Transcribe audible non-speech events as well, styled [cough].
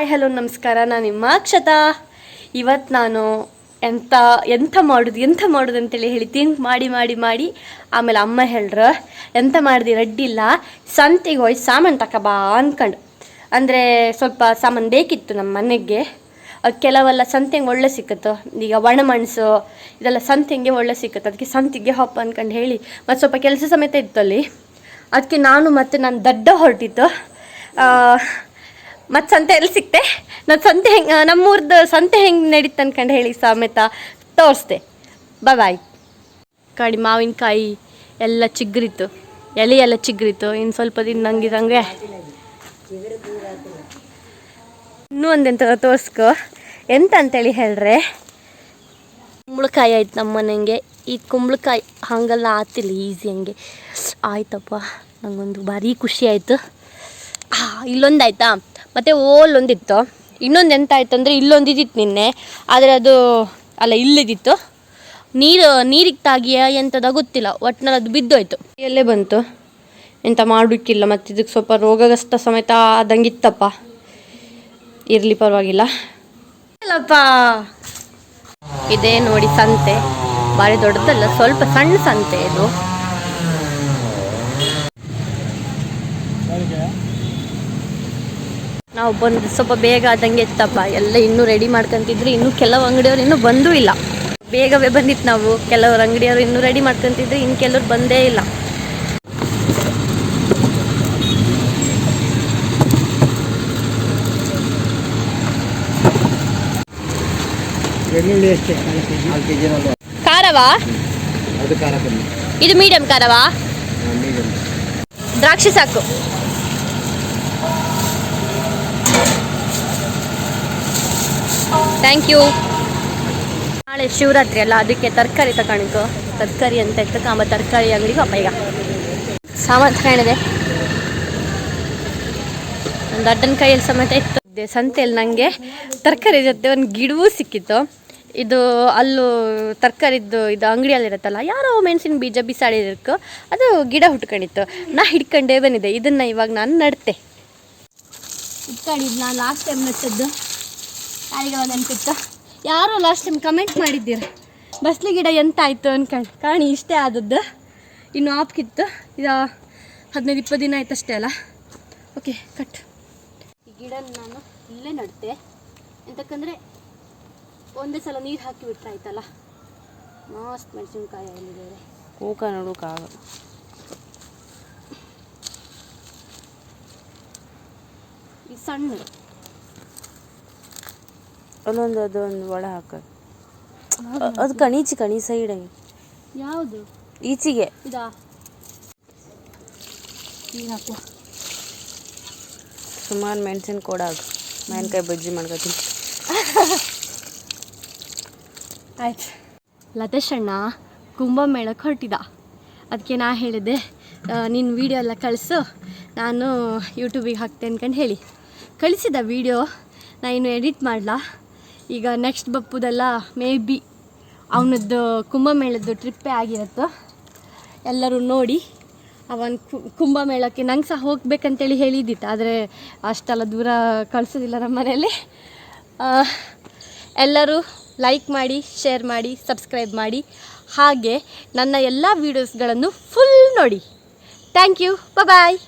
Hi, hello, ನಮಸ್ಕಾರ. ನಾನು ನಿಮ್ಮ ಅಕ್ಷತಾ. ಇವತ್ತು ನಾನು ಎಂಥ ಎಂಥ ಮಾಡೋದು ಎಂಥ ಮಾಡೋದು ಅಂತೇಳಿ ಹೇಳಿ ತಿಂಕ್ ಮಾಡಿ ಮಾಡಿ ಮಾಡಿ ಆಮೇಲೆ ಅಮ್ಮ ಹೇಳ್ರ ಎಂಥ ಮಾಡಿದೆ ರಡ್ಡಿಲ್ಲ ಸಂತೆಗೆ ಹೋಗಿ ಸಾಮಾನು ತಕಬಾ ಅಂದ್ಕೊಂಡು ಅಂದರೆ ಸ್ವಲ್ಪ ಸಾಮಾನು ಬೇಕಿತ್ತು ನಮ್ಮ ಮನೆಗೆ. ಅದು ಕೆಲವೆಲ್ಲ ಸಂತೆಗೆ ಒಳ್ಳೆ ಸಿಕ್ಕತ್ತು. ಈಗ ಒಣಮೆಣಸು ಇದೆಲ್ಲ ಸಂತೆಗೆ ಒಳ್ಳೆ ಸಿಕ್ಕತ್ತು. ಅದಕ್ಕೆ ಸಂತೆಗೆ ಹಪ್ಪ ಅಂದ್ಕೊಂಡು ಹೇಳಿ. ಮತ್ತು ಸ್ವಲ್ಪ ಕೆಲಸ ಸಮೇತ ಇತ್ತು ಅಲ್ಲಿ ಅದಕ್ಕೆ ನಾನು ಮತ್ತು ನನ್ನ ದಡ್ಡ ಹೊರಟಿತ್ತು. ಮತ್ತು ಸಂತೆ ಎಲ್ಲಿ ಸಿಕ್ತೆ? ನಾನು ಸಂತೆ ಹೆಂಗೆ ನಮ್ಮೂರ್ದು ಸಂತೆ ಹೆಂಗೆ ನಡೀತು ಅನ್ಕಂಡು ಹೇಳಿ ಸಮೇತ ತೋರಿಸ್ದೆ. ಬಾಯ್ ಕಾಡಿ ಮಾವಿನಕಾಯಿ ಎಲ್ಲ ಚಿಗ್ರಿತ್ತು. ಎಲೆ ಎಲ್ಲ ಚಿಗ್ರಿತ್ತು. ಇನ್ನು ಸ್ವಲ್ಪ ದಿನ ನಂಗೆ ನಂಗೆ ಇನ್ನೂ ಒಂದೆಂತ ತೋರ್ಸ್ಕೊ. ಎಂತ ಅಂತೇಳಿ ಹೇಳ್ರೆ? ಕುಂಬಳಕಾಯಿ ಆಯ್ತು ನಮ್ಮ ಮನೆಗೆ. ಈ ಕುಂಬಳಕಾಯಿ ಹಂಗೆಲ್ಲ ಆತಿಲ್ಲ ಈಸಿ ಹಂಗೆ. ಆಯ್ತಪ್ಪ, ನಂಗೊಂದು ಭಾರಿ ಖುಷಿ ಆಯಿತು. ಇಲ್ಲೊಂದು ಆಯ್ತಾ? ಮತ್ತು ಓಲೊಂದಿತ್ತು ಇನ್ನೊಂದು ಎಂತ ಇಲ್ಲೊಂದು ಇದ್ದಿತ್ತು ನಿನ್ನೆ. ಆದರೆ ಅದು ಅಲ್ಲ ಇಲ್ಲಿದ್ದಿತ್ತು ನೀರು, ನೀರಿಗೆ ತಾಗಿಯ ಎಂಥದ ಗೊತ್ತಿಲ್ಲ. ಒಟ್ನಲ್ಲಿ ಅದು ಬಿದ್ದೋಯ್ತು. ಎಲ್ಲೇ ಬಂತು. ಎಂತ ಮಾಡೋಕ್ಕಿಲ್ಲ ಮತ್ತು ಇದಕ್ಕೆ ಸ್ವಲ್ಪ ರೋಗಗ್ರಸ್ತ ಸಮೇತ ಆದಂಗಿತ್ತಪ್ಪ. ಇರಲಿ ಪರವಾಗಿಲ್ಲ. ಇಲ್ಲಪ್ಪ. ಇದೇ ನೋಡಿ ಸಂತೆ. ಭಾರಿ ದೊಡ್ಡದಲ್ಲ, ಸ್ವಲ್ಪ ಸಣ್ಣ ಸಂತೆ ಇದು. ನಾವು ಬಂದು ಸ್ವಲ್ಪ ಬೇಗ ಆದಂಗೆ ಇತ್ತಪ್ಪ. ಎಲ್ಲ ಇನ್ನೂ ರೆಡಿ ಮಾಡ್ಕೊಂತಿದ್ರು. ಇನ್ನೂ ಕೆಲವು ಅಂಗಡಿಯವ್ರು ಇನ್ನೂ ಬಂದೂ ಇಲ್ಲ. ಬೇಗವೇ ಬಂದಿತ್ತು ನಾವು. ಕೆಲವರು ಅಂಗಡಿಯವರು ಇನ್ನೂ ರೆಡಿ ಮಾಡ್ಕೊಂತಿದ್ರು. ಇನ್ನು ಕೆಲವ್ರು ಬಂದೇ ಇಲ್ಲ. ಖಾರವಾ? ಇದು ಮೀಡಿಯಂ ಖಾರವಾ? ದ್ರಾಕ್ಷಿ ಸಾಕು. ಥ್ಯಾಂಕ್ ಯು ನಾಳೆ ಶಿವರಾತ್ರಿ ಅಲ್ಲ, ಅದಕ್ಕೆ ತರಕಾರಿ ತಗೊಂಡಿದ್ದು ತರಕಾರಿ ಅಂತ ಇತ್ತು ತರಕಾರಿ ಅಂಗಡಿಗೆ ಅಪ್ಪ ಈಗ. ಸಾಮಾನು ತಗೊಂಡಿದೆ ಒಂದು ಅಡ್ಡನ ಕೈಯಲ್ಲಿ ಸಮೇತ ಇತ್ತು. ಸಂತೆಯಲ್ಲಿ ನನಗೆ ತರಕಾರಿ ಜೊತೆ ಒಂದು ಗಿಡವೂ ಸಿಕ್ಕಿತ್ತು. ಇದು ಅಲ್ಲೂ ತರಕಾರಿದ್ದು ಇದು ಅಂಗಡಿಯಲ್ಲಿರುತ್ತಲ್ಲ ಯಾರೋ ಮೆಣಸಿನ ಬೀಜ ಬಿಸಾಡಿದಕ್ಕೆ ಅದು ಗಿಡ ಹುಟ್ಕೊಂಡಿತ್ತು. ನಾ ಹಿಡ್ಕೊಂಡೇ ಬಂದಿದ್ದೆ. ಇದನ್ನು ಇವಾಗ ನಾನು ನಡ್ತೆ. ನಾನು ಲಾಸ್ಟ್ ಟೈಮ್ ನಟ್ಟದ್ದು ಯಾರಿಗಾವ ನೆನಪಿತ್ತು ಯಾರೋ ಲಾಸ್ಟ್ ಟೈಮ್ ಕಮೆಂಟ್ ಮಾಡಿದ್ದೀರ? ಬಸ್ಲಿ ಗಿಡ ಎಂತ ಆಯಿತು ಅನ್ಕೊಂಡು ಕಾಣಿ ಇಷ್ಟೇ ಆದದ್ದು. ಇನ್ನು ಆಪ್ಕಿತ್ತು ಇದು ಹದಿನೈದು ಇಪ್ಪತ್ತು ದಿನ ಆಯ್ತು ಅಷ್ಟೇ ಅಲ್ಲ? ಓಕೆ ಕಟ್ ಈ ಗಿಡ ನಾನು ಇಲ್ಲೇ ನಡ್ತೆ ಎಂತಕ್ಕಂದರೆ ಒಂದೇ ಸಲ ನೀರು ಹಾಕಿ ಬಿಟ್ರೆ ಆಯ್ತಲ್ಲ? ಮಸ್ತ್ ಮೆಣಸಿನ್ಕಾಯಿ ಕೋಕ ಕೂಕ ನೋಡೋಕ್ಕಾಗ ಈ ಸಣ್ಣ ಒಂದೊಂದು ಅದೊಂದು ಒಳ ಹಾಕ ಅದು ಕಣೀಚಿ ಕಣಿ ಸೈಡ್ ಯಾವುದು? ಈಚಿಗೆ. ಇದಾ? ಸುಮಾರು ಮೆಣಸಿನ ಕೊಡಾಗ ಮೆಣಕಾಯಿ ಬಜ್ಜಿ ಮಾಡ್ಕೊತೀನಿ. [laughs] ಆಯ್ತು. ಲತೇಶಣ್ಣ ಕುಂಭಮೇಳಕ್ಕೆ ಹೊರಟಿದ. ಅದಕ್ಕೆ ನಾ ಹೇಳಿದೆ ನಿನ್ನ ವೀಡಿಯೋ ಎಲ್ಲ ಕಳಿಸು. ನಾನು ಯೂಟ್ಯೂಬಿಗೆ ಹಾಕ್ತೆ ಅನ್ಕಂಡು ಹೇಳಿ. ಕಳಿಸಿದ ವೀಡಿಯೋ ನಾನು ಇನ್ನು ಎಡಿಟ್ ಮಾಡಲ? ಈಗ ನೆಕ್ಸ್ಟ್ ಬಪ್ಪುದೆಲ್ಲ ಮೇ ಬಿ ಅವನದ್ದು ಕುಂಭಮೇಳದ್ದು ಟ್ರಿಪ್ಪೇ ಆಗಿರುತ್ತೋ, ಎಲ್ಲರೂ ನೋಡಿ ಅವನು ಕುಂಭಮೇಳಕ್ಕೆ ನಂಗೆ ಸಹ ಹೋಗ್ಬೇಕಂತೇಳಿ ಹೇಳಿದ್ದಿತ್ತು, ಆದರೆ ಅಷ್ಟೆಲ್ಲ ದೂರ ಕಳಿಸೋದಿಲ್ಲ ನಮ್ಮ ಮನೆಯಲ್ಲಿ. ಎಲ್ಲರೂ ಲೈಕ್ ಮಾಡಿ ಶೇರ್ ಮಾಡಿ ಸಬ್ಸ್ಕ್ರೈಬ್ ಮಾಡಿ, ಹಾಗೆ ನನ್ನ ಎಲ್ಲ ವೀಡಿಯೋಸ್ಗಳನ್ನು ಫುಲ್ ನೋಡಿ. Thank you bye